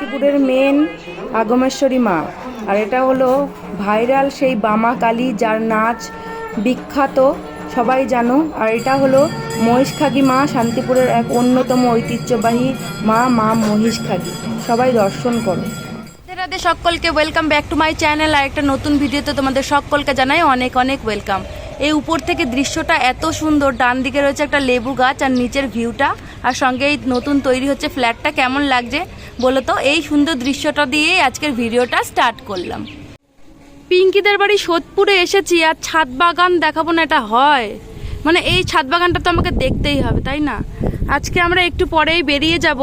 শান্তিপুরের মেন আগমেশ্বরী মা। আর এটা হলো ভাইরাল সেই বামা কালী যার নাচ বিখ্যাত, সবাই জানো। আর এটা হলো মহিষখাগী মা, শান্তিপুরের এক অন্যতম ঐতিহ্যবাহী মা মা মহিষখাগী সবাই দর্শন করো। সকলকে welcome back to my channel আর একটা নতুন ভিডিওতে তোমাদের সকলকে জানাই অনেক অনেক ওয়েলকাম এই উপর থেকে দৃশ্যটা এত সুন্দর ডান দিকে রয়েছে একটা লেবু গাছ আর নিচের ভিউটা আর সঙ্গে এই নতুন তৈরি হচ্ছে ফ্ল্যাটটা, কেমন লাগছে বলো তো? এই সুন্দর দৃশ্যটা দিয়েই আজকের ভিডিওটা স্টার্ট করলাম। পিঙ্কিদের বাড়ি সোদপুরে এসেছি আর ছাদ বাগান দেখাবো না, এটা হয়। মানে এই ছাদ বাগানটা তো আমাকে দেখতেই হবে, তাই না? আজকে আমরা একটু পরেই বেরিয়ে যাব।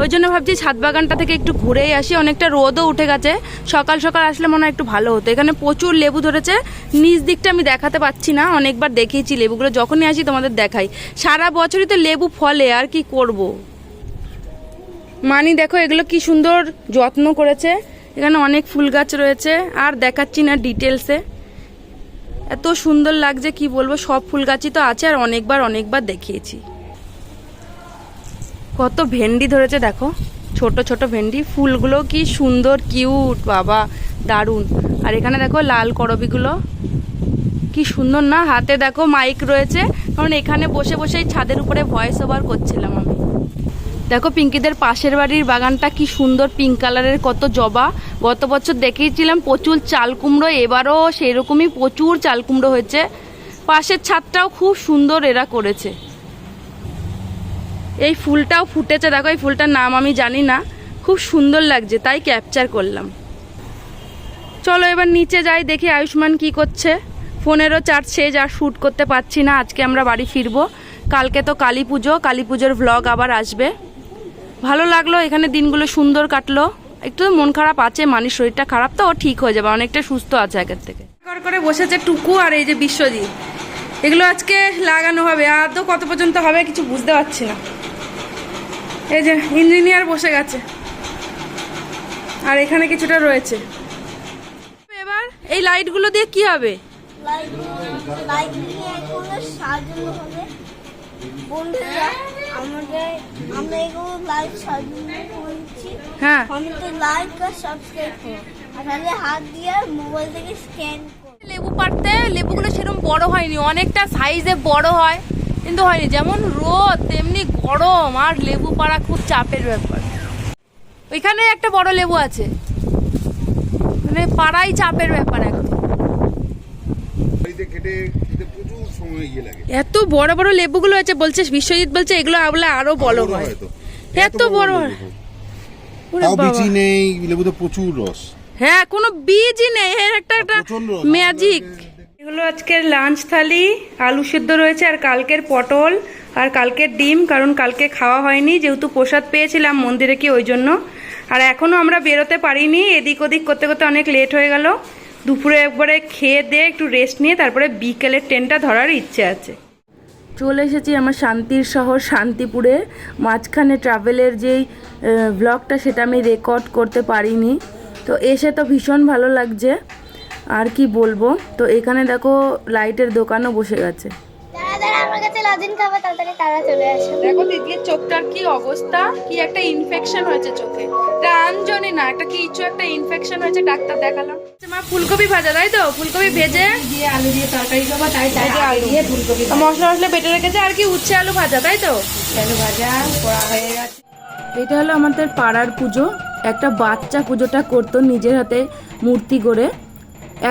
ওই জন্য ভাবছি ছাদ বাগানটা থেকে একটু ঘুরেই আসি। অনেকটা রোদও উঠে গেছে। সকাল সকাল আসলে মনে হয় একটু ভালো হতো। এখানে প্রচুর লেবু ধরেছে। নিচ দিকটা আমি দেখাতে পাচ্ছি না, অনেকবার দেখিয়েছি লেবুগুলো। যখনই আসি তোমাদের দেখাই। সারা বছরই তো লেবু ফলে, আর কি করব। মানি, দেখো, এগুলো কি সুন্দর যত্ন করেছে। এখানে অনেক ফুল গাছ রয়েছে, আর দেখাচ্ছি না ডিটেলসে এত সুন্দর লাগছে, কি বলব? সব ফুল গাছই তো আছে, আর অনেকবার অনেকবার দেখিয়েছি। কত ভেন্ডি ধরেছে দেখো। ছোট ছোট ভেন্ডি। ফুলগুলো কি সুন্দর কিউট বাবা, দারুণ। আর এখানে দেখো লাল করবিগুলো। কি সুন্দর না? হাতে দেখো মাইক রয়েছে। কারণ এখানে বসে বসেই ছাদের উপরে ভয়েস ওভার করছিলাম আমি। দেখো পিঙ্কিদের পাশের বাড়ির বাগানটা কি সুন্দর পিঙ্ক কালারের কত জবা। গত বছর দেখিয়েছিলাম প্রচুর চাল কুমড়ো, এবারও সেরকমই প্রচুর চাল কুমড়ো হয়েছে। পাশের ছাদটাও খুব সুন্দর এরা করেছে। এই ফুলটাও ফুটেছে, দেখো এই ফুলটার নাম আমি জানি না। খুব সুন্দর লাগছে, তাই ক্যাপচার করলাম। চলো এবার নিচে যাই, দেখি আয়ুষ্মান কি করছে। ফোনেরও চার্জ শেষ, আর শ্যুট করতে পারছি না, আজকে আমরা বাড়ি ফিরবো। কালকে তো কালী পুজো, কালী পুজোর ভ্লগ আবার আসবে। ভালো লাগল, এখানে দিনগুলো সুন্দর কাটলো। একটু মন খারাপ আছে মানির শরীরটা খারাপ, তো ও ঠিক হয়ে যাবে, অনেকটা সুস্থ আছে আগের থেকে। করে বসেছে টুকু আর এই যে বিশ্বজিৎ। এগুলো আজকে লাগানো হবে, আর তো কত পর্যন্ত হবে কিছু বুঝতে পারছি না। এই যে ইঞ্জিনিয়ার বসে গেছে। আর এখানে কিছুটা রয়েছে। এবার এই লাইটগুলো দিয়ে কি হবে? হ্যাঁ। লেবু পাড়তে লেবুগুলো সেরকম বড় হয়নি, অনেকটা সাইজে বড় হয়। কিন্তু হয়নি যেমন রোদ তেমনি গরম আর লেবু পাড়া খুব চাপের ব্যাপার। ওইখানে একটা বড় লেবু আছে। মানে পাড়াই চাপের ব্যাপার এখন। ইয়ে লাগে। এত বড় বড় লেবুগুলো আছে বলছে বিশ্বজিৎ বলছে এগুলো আবলা আরও বড় হয়। এত বড় হয়। বিচি নেই লেবুতে প্রচুর রস। হ্যাঁ কোনো বীজই নেই। এর একটা একটা ম্যাজিক এগুলো আজকের লাঞ্চ থালি, আলু সেদ্ধ রয়েছে আর কালকের পটল আর কালকের ডিম, কারণ কালকে খাওয়া হয়নি, যেহেতু প্রসাদ পেয়েছিলাম মন্দিরে কি ওই জন্য। আর এখনও আমরা বেরোতে পারিনি, এদিক ওদিক করতে করতে অনেক লেট হয়ে গেল। দুপুরে একবারে খেয়ে দিয়ে একটু রেস্ট নিয়ে তারপরে বিকেলের ট্রেনটা ধরার ইচ্ছে আছে। চলে এসেছি আমার শান্তির শহর, শান্তিপুরে। মাঝখানে ট্রাভেলের যেই ব্লগটা সেটা আমি রেকর্ড করতে পারিনি। তো এসে তো ভীষণ ভালো লাগছে। আর কি বলব? তো এখানে দেখো লাইটের দোকানও বসে গেছে। দাঁড়া দাঁড়া আমার কাছে লজিন খাবে তাড়াতাড়ি তারা চলে আসে। দেখো দিদির চোখটার কি অবস্থা কি একটা ইনফেকশন হয়েছে চোখে। না একটা কিছু একটা ইনফেকশন হয়েছে ডাক্তার দেখালাম ফুলকপি ভাজা তাই তো? ফুলকপি ভেজে। দিয়ে আলু দিয়ে তরকারি করব তাই তাই আলু। দিয়ে ফুলকপি মশলা মশলা বেটে রেখেছে আর কি উচ্ছে আলু ভাজা তাই তো? আলু ভাজা করা হয়ে গেছে। এটা হলো আমাদের পাড়ার পুজো। একটা বাচ্চা পুজোটা করতো নিজের হাতে মূর্তি করে।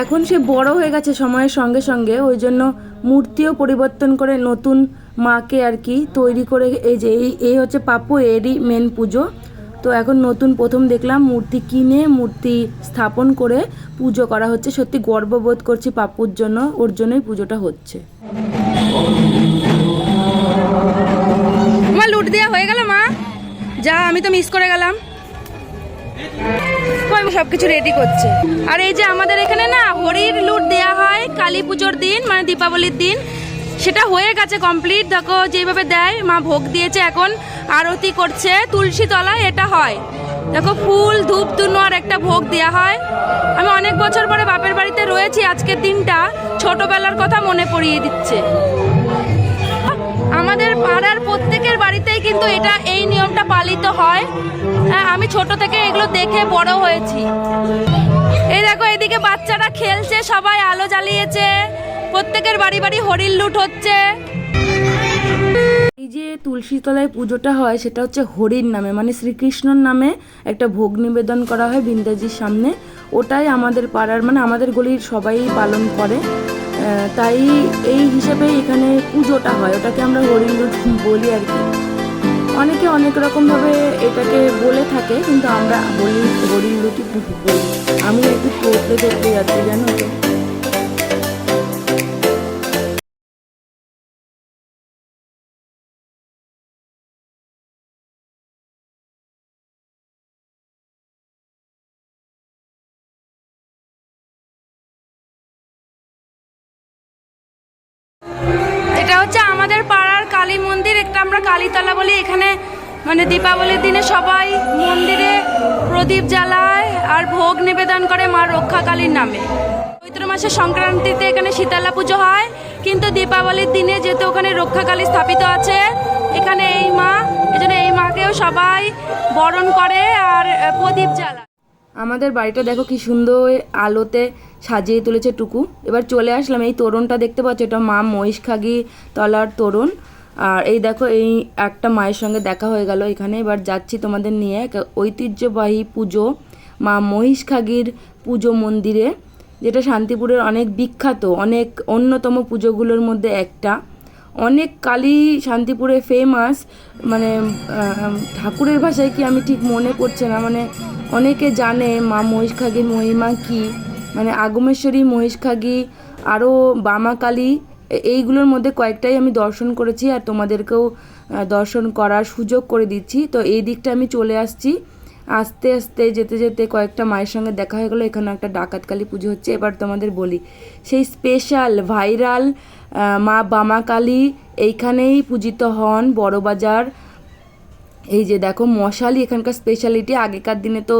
এখন সে বড় হয়ে গেছে সময়ের সঙ্গে সঙ্গে, ওই জন্য মূর্তিও পরিবর্তন করে নতুন মাকে আর কি তৈরি করে এই যে, এই এই হচ্ছে পাপ্পু এরই মেন পুজো। তো এখন নতুন প্রথম দেখলাম মূর্তি কিনে, মূর্তি স্থাপন করে পুজো করা হচ্ছে। সত্যি গর্ববোধ করছি পাপ্পুর জন্য, ওর জন্যই পুজোটা হচ্ছে। মা, লুট দেওয়া হয়ে গেল মা। যা, আমি তো মিস করে গেলাম। কই সব কিছু রেডি করছে। আর এই যে আমাদের এখানে না হরির লুট দেয়া হয়, কালী পুজোর দিন মানে দীপাবলির দিন। সেটা হয়ে গেছে কমপ্লিট দেখো, যেভাবে দেয়, মা ভোগ দিয়েছে এখন, আরতি করছে, তুলসী তলায় এটা হয়। দেখো, ফুল, ধূপ ধুনো আর একটা ভোগ দেওয়া হয়। আমি অনেক বছর পরে বাপের বাড়িতে রয়েছি, আজকের দিনটা। ছোটবেলার কথা মনে পড়িয়ে দিচ্ছে। বাড়িতেই কিন্তু এটা এই নিয়মটা পালিত হয়। হ্যাঁ, আমি ছোট থেকে এগুলো দেখে বড় হয়েছি। এই দেখো এদিকে বাচ্চারা খেলছে সবাই আলো জ্বালিয়েছে প্রত্যেকের বাড়ি বাড়ি হরিণ লুট হচ্ছে। এই যে তুলসী তলায় পুজোটা হয় সেটা হচ্ছে হরির নামে মানে শ্রীকৃষ্ণর নামে একটা ভোগ নিবেদন করা হয় বিন্দাজির সামনে। ওটাই আমাদের পাড়ার মানে আমাদের গলির সবাই পালন করে। তাই এই হিসেবে এখানে পুজোটা হয় ওটাকে আমরা হরিণ বলি আর কি। অনেকে অনেক রকমভাবে এটাকে বলে থাকে, কিন্তু আমরা বলি হরিণ লুটি বলি আমি একটু পড়তে দেখতে যাচ্ছি, জানো তো। এটা হচ্ছে আমাদের কালী মন্দির, একটা আমরা কালীতলা বলি, এখানে মানে দীপাবলির দিনে সবাই মন্দিরে প্রদীপ জ্বালায় আর ভোগ নিবেদন করে মা রক্ষা কালীর নামে। চৈত্র মাসের সংক্রান্তিতে এখানে শীতলা পুজো হয়, কিন্তু দীপাবলির দিনে যেহেতু ওখানে রক্ষা কালী স্থাপিত আছে, এখানে এই মা, এজন্য এই মাকেও সবাই বরণ করে আর প্রদীপ জ্বালায়। আমাদের বাড়িটা দেখো কি সুন্দর আলোতে সাজিয়ে তুলেছে টুকু। এবার চলে আসলাম, এই তোরণটা দেখতে পাচ্ছ? এটা মা মহিষখাগি তলার তোরণ। আর এই দেখো, এই একটা মায়ের সঙ্গে দেখা হয়ে গেল এখানে। এবার যাচ্ছি তোমাদের নিয়ে ঐতিহ্যবাহী পুজো, মা মহিষখাগির পুজো মন্দিরে, যেটা শান্তিপুরের অনেক বিখ্যাত, অনেক অন্যতম পুজোগুলোর মধ্যে একটা। অনেক কালী শান্তিপুরে ফেমাস মানে ঠাকুরের ভাষায় কি আমি ঠিক মনে করছে না মানে অনেকে জানে মা মহিষখাগির মহিমা কি মানে আগমেশ্বরী মহিষখাগি আরও বামাকালী এইগুলোর মধ্যে কয়েকটাই আমি দর্শন করেছি আর তোমাদেরকেও দর্শন করার সুযোগ করে দিচ্ছি। তো এই দিকটা আমি চলে আসছি। আস্তে আস্তে যেতে যেতে কয়েকটা মায়ের সঙ্গে দেখা হয়ে গেলো। এখানে একটা ডাকাতকালী পুজো হচ্ছে। এবার তোমাদের বলি, সেই স্পেশাল ভাইরাল মা বামাকালী এইখানেই পূজিত হন বড়বাজার। এই যে দেখো মশালি এখানকার স্পেশালিটি আগেকার দিনে তো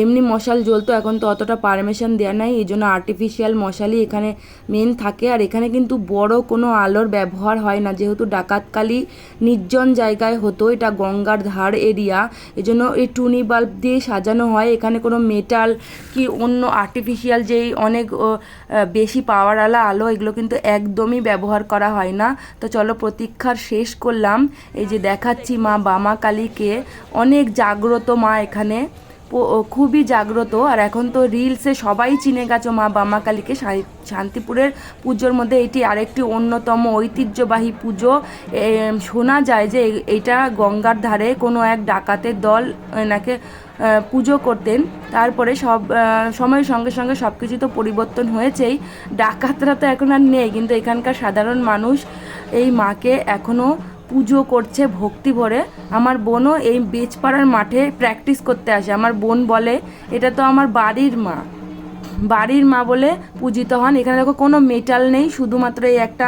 এমনি মশাল জ্বলতো, এখন তো অতটা পারমিশন দেওয়া নাই, এই জন্য আর্টিফিশিয়াল মশালি এখানে মেন থাকে। আর এখানে কিন্তু বড় কোনো আলোর ব্যবহার হয় না, যেহেতু ডাকাতকালি নির্জন জায়গায় হতো, এটা গঙ্গার ধার এরিয়া এই জন্য এই টুনি বাল্ব দিয়ে সাজানো হয়। এখানে কোনো মেটাল কি অন্য আর্টিফিশিয়াল যেই অনেক বেশি পাওয়ারওয়ালা আলো এগুলো কিন্তু একদমই ব্যবহার করা হয় না। তো চলো প্রতীক্ষার শেষ করলাম। এই যে দেখাচ্ছি মা বামা কালীকে অনেক জাগ্রত মা এখানে। খুবই জাগ্রত। আর এখন তো রিলসে সবাই চিনে গেছো মা বামা কালীকে শা- শান্তিপুরের পুজোর মধ্যে এটি আরেকটি অন্যতম ঐতিহ্যবাহী পুজো। শোনা যায় যে এটা গঙ্গার ধারে কোনো এক ডাকাতের দল এনাকে পুজো করতেন। তারপরে সব সময়ের সঙ্গে সঙ্গে সব কিছু তো পরিবর্তন হয়েছেই। ডাকাতরা তো এখন আর নেই, কিন্তু এখানকার সাধারণ মানুষ এই মাকে এখনও পুজো করছে, ভক্তি ভরে। আমার বোনও এই বেচপাড়ার মাঠে প্র্যাকটিস করতে আসে। আমার বোন বলে, এটা তো আমার বাড়ির মা। বাড়ির মা বলে পূজিত হন। এখানে দেখো, কোনো মেটাল নেই, শুধুমাত্র এই একটা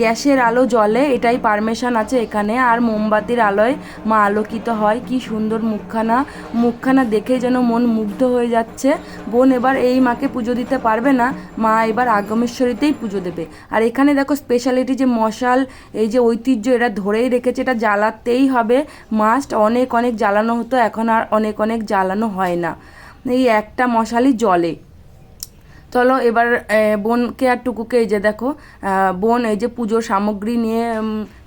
গ্যাসের আলো জ্বলে, এটাই পারমিশন আছে এখানে। আর মোমবাতির আলোয় মা আলোকিত হয়। কি সুন্দর মুখখানা। মুখখানা দেখেই যেন মন মুগ্ধ হয়ে যাচ্ছে। বোন এবার এই মাকে পুজো দিতে পারবে না। মা এবার আগমেশ্বরীতেই পুজো দেবে। আর এখানে দেখো স্পেশালিটি যে মশাল, এই যে ঐতিহ্য এরা ধরেই রেখেছে, এটা জ্বালাতেই হবে। মাস্ট অনেক অনেক জ্বালানো হতো, এখন আর অনেক অনেক জ্বালানো হয় না। এই একটা মশালই জলে চলো এবার বোনকে আর টুকুকে এই যে দেখো বোন এই যে পুজোর সামগ্রী নিয়ে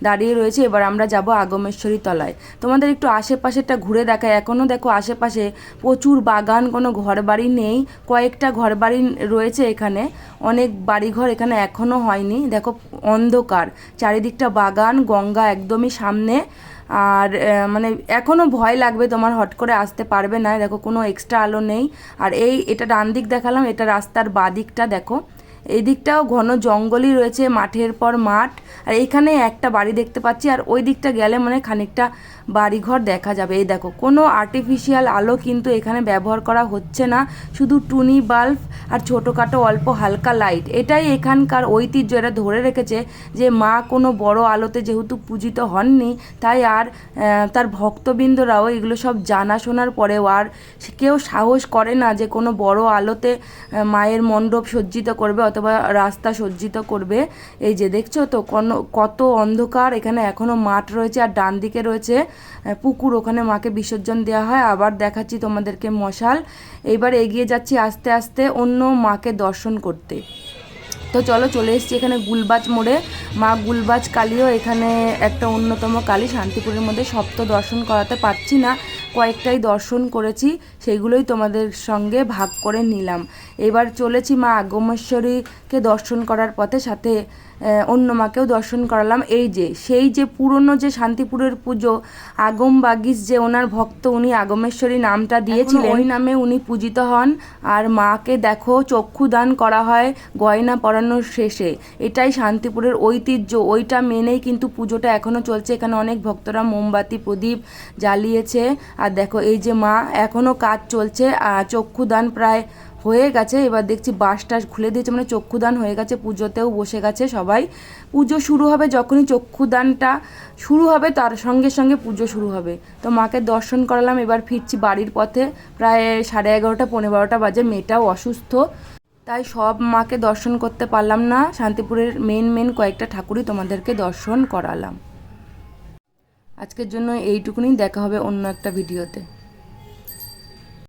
দাঁড়িয়ে রয়েছে। এবার আমরা যাব আগমেশ্বরী তলায়। তোমাদের একটু আশেপাশেটা ঘুরে দেখায় এখনও দেখো আশেপাশে প্রচুর বাগান, কোনো ঘরবাড়ি নেই। কয়েকটা ঘরবাড়ি রয়েছে এখানে। অনেক বাড়িঘর এখানে এখনও হয়নি। দেখো অন্ধকার। চারিদিকটা বাগান, গঙ্গা একদমই সামনে। আর মানে এখনও ভয় লাগবে তোমার, হট করে আসতে পারবে না। দেখো, কোনো এক্সট্রা আলো নেই। আর এই, এটা ডান দিক দেখালাম, এটা রাস্তার বাঁ দিকটা, দেখো। এই দিকটাও ঘন জঙ্গলই রয়েছে, মাঠের পর মাঠ। আর এইখানে একটা বাড়ি দেখতে পাচ্ছি, আর ওই দিকটা গেলে মানে খানিকটা বাড়িঘর দেখা যাবে। এই দেখো, কোনো আর্টিফিশিয়াল আলো কিন্তু এখানে ব্যবহার করা হচ্ছে না। শুধু টুনি বাল্ব আর ছোটোখাটো অল্প হালকা লাইট এটাই এখানকার ঐতিহ্য এরা ধরে রেখেছে যে মা কোনো বড় আলোতে যেহেতু পূজিত হননি, তাই আর তার ভক্তবৃন্দরাও এগুলো সব জানা শোনার পরেও আর কেউ সাহস করে না যে কোনো বড় আলোতে মায়ের মণ্ডপ সজ্জিত করবে অথবা রাস্তা সজ্জিত করবে। এই যে দেখছ তো, কোন- কত অন্ধকার এখানে এখনও মাঠ রয়েছে আর ডান দিকে রয়েছে পুকুর ওখানে মাকে বিসর্জন দেওয়া হয়। আবার দেখাচ্ছি তোমাদেরকে মশাল। এইবার এগিয়ে যাচ্ছি আস্তে আস্তে অন্য মাকে দর্শন করতে। তো চলো চলে এসছি এখানে গুলবাজ মোড়ে। মা গুলবাজ কালীও এখানে একটা অন্যতম কালী। শান্তিপুরের মধ্যে সপ্ত দর্শন করাতে পারছি না। কয়েকটাই দর্শন করেছি, সেইগুলোই তোমাদের সঙ্গে ভাগ করে নিলাম। এবার চলেছি মা আগমেশ্বরীকে দর্শন করার পথে। সাথে অন্য মাকেও দর্শন করালাম। এই যে সেই যে পুরনো যে শান্তিপুরের পুজো আগম বাগিস যে ওনার ভক্ত উনি আগমেশ্বরী নামটা দিয়েছিলেন। ওই নামে উনি পূজিত হন। আর মাকে দেখো চক্ষু দান করা হয় গয়না পরানোর শেষে। এটাই শান্তিপুরের ঐতিহ্য। ওইটা মেনেই কিন্তু পুজোটা এখনও চলছে। এখানে অনেক ভক্তরা মোমবাতি প্রদীপ জ্বালিয়েছে। আর দেখো এই যে মা এখনও কাজ চলছে। আর চক্ষু দান প্রায় হয়ে গেছে, এবার দেখছি বাস টাস খুলে দিয়েছে মানে চক্ষুদান হয়ে গেছে, পুজোতেও বসে গেছে সবাই। পুজো শুরু হবে যখনই চক্ষুদানটা শুরু হবে, তার সঙ্গে সঙ্গে পুজো শুরু হবে। তো মাকে দর্শন করালাম, এবার ফিরছি বাড়ির পথে। প্রায় সাড়ে এগারোটা পনেরো বারোটা বাজে, মেয়েটাও অসুস্থ। তাই সব মাকে দর্শন করতে পারলাম না, শান্তিপুরের মেন মেন কয়েকটা ঠাকুরই তোমাদেরকে দর্শন করালাম। আজকের জন্য এইটুকুনি, দেখা হবে অন্য একটা ভিডিওতে।